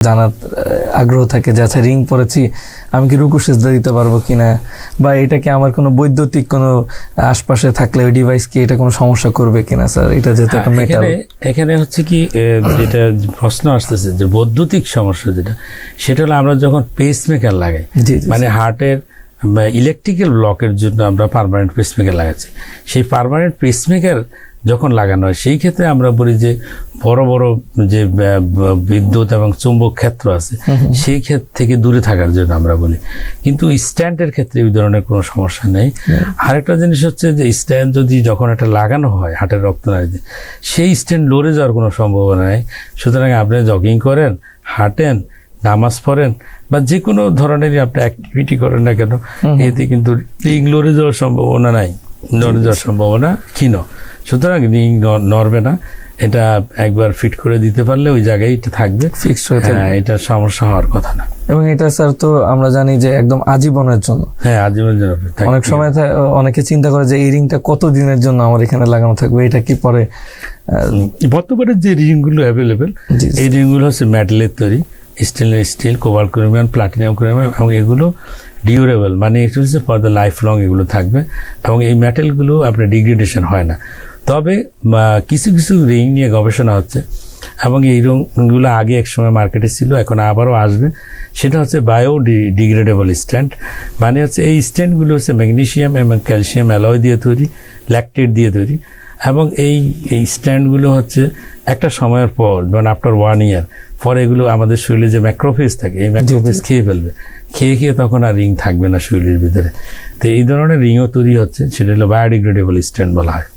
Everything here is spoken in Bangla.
জানার আগ্রহ থাকে যে আচ্ছা রিং পরেছি আমি কি রুকু সেজদা দিতে পারব কি না বা এটা কি আমার কোনো বৈদ্যুতিক কোনো আশপাশে থাকলে ওই ডিভাইস কি এটা কোনো সমস্যা করবে কিনা স্যার? এটা যেহেতু একটা হ্যাঁ, মেটাল এখানে হচ্ছে কি যেটা প্রশ্ন আসতেছে যে বৈদ্যুতিক সমস্যা যেটা সেটা হলো আমরা যখন পেসমেকার লাগাই মানে হার্টের ইলেকট্রিক্যাল ব্লকের জন্য আমরা পারমানেন্ট পেসমেকার লাগাচ্ছি। সেই পারমানেন্ট পেসমেকার যখন লাগানো হয় সেই ক্ষেত্রে আমরা বলি যে বড় বড় যে বিদ্যুৎ এবং চুম্বক ক্ষেত্র আছে সেই ক্ষেত্র থেকে দূরে থাকার জন্য আমরা বলি। কিন্তু স্ট্যান্ডের ক্ষেত্রে এই ধরনের কোনো সমস্যা নেই। আরেকটা জিনিস হচ্ছে যে স্ট্যান্ড যদি যখন একটা লাগানো হয় হার্টের রক্তনালীতে সেই স্ট্যান্ড লড়ে যাওয়ার কোনো সম্ভাবনা নেই। সুতরাং আপনি জগিং করেন হাঁটেন নামাজ পড়েন বা যে কোনো ধরনেরই আপনি অ্যাক্টিভিটি করেন না কেন এতে কিন্তু রিং লড়ে যাওয়ার সম্ভাবনা নাই। নড়ে যাওয়ার সম্ভাবনা ক্ষীণ। সুতরাং রিং নড়বে না। এটা একবার ফিট করে দিতে পারলে ওই জায়গায় এটা থাকবে। ফিক্সড হয়ে থাকবে হ্যাঁ এটা সমস্যা হওয়ার কথা না। এবং এটা স্যার তো আমরা জানি যে একদম আজীবনের জন্য। হ্যাঁ আজীবনের জন্য অনেক সময় অনেকে চিন্তা করে যে এই রিংটা কত দিনের জন্য আমার এখানে লাগানো থাকবে এটা কি পরে বর্তমানে যে রিংগুলো অ্যাভেলেবেল। এই রিংগুলো হচ্ছে মেটালের তৈরি। Stainless steel cobalt chromium platinum chromium এবং এগুলো ডিউরেবল মানে এটা হচ্ছে ফর দ্য লাইফ লং এগুলো থাকবে, এবং এই মেটালগুলো আপনার ডিগ্রেডেশন হয় না। তবে কিছু কিছু রিং নিয়ে গবেষণা হচ্ছে, এবং এই রিংগুলো আগে এক সময় মার্কেটে ছিল, এখন আবারও আসবে। সেটা হচ্ছে বায়ো ডিগ্রেডেবল স্ট্যান্ড মানে হচ্ছে এই স্ট্যান্ডগুলো হচ্ছে ম্যাগনেশিয়াম এবং ক্যালসিয়াম অ্যালয় দিয়ে তৈরি ল্যাকটেট দিয়ে তৈরি, এবং এই এই স্ট্যান্ডগুলো হচ্ছে একটা সময়ের পর, যেমন আফটার ওয়ান ইয়ার পরে এগুলো আমাদের শরীরে যে ম্যাক্রোফেজ থাকে এই ম্যাক্রোফেজ খেয়ে ফেলবে। খেয়ে খেয়ে তখন আর রিং থাকবে না শরীরের ভিতরে। তো এই ধরনের রিংও তৈরি হচ্ছে সেটা হলো বায়োডিগ্রেডেবল স্ট্যান্ড বলা হয়।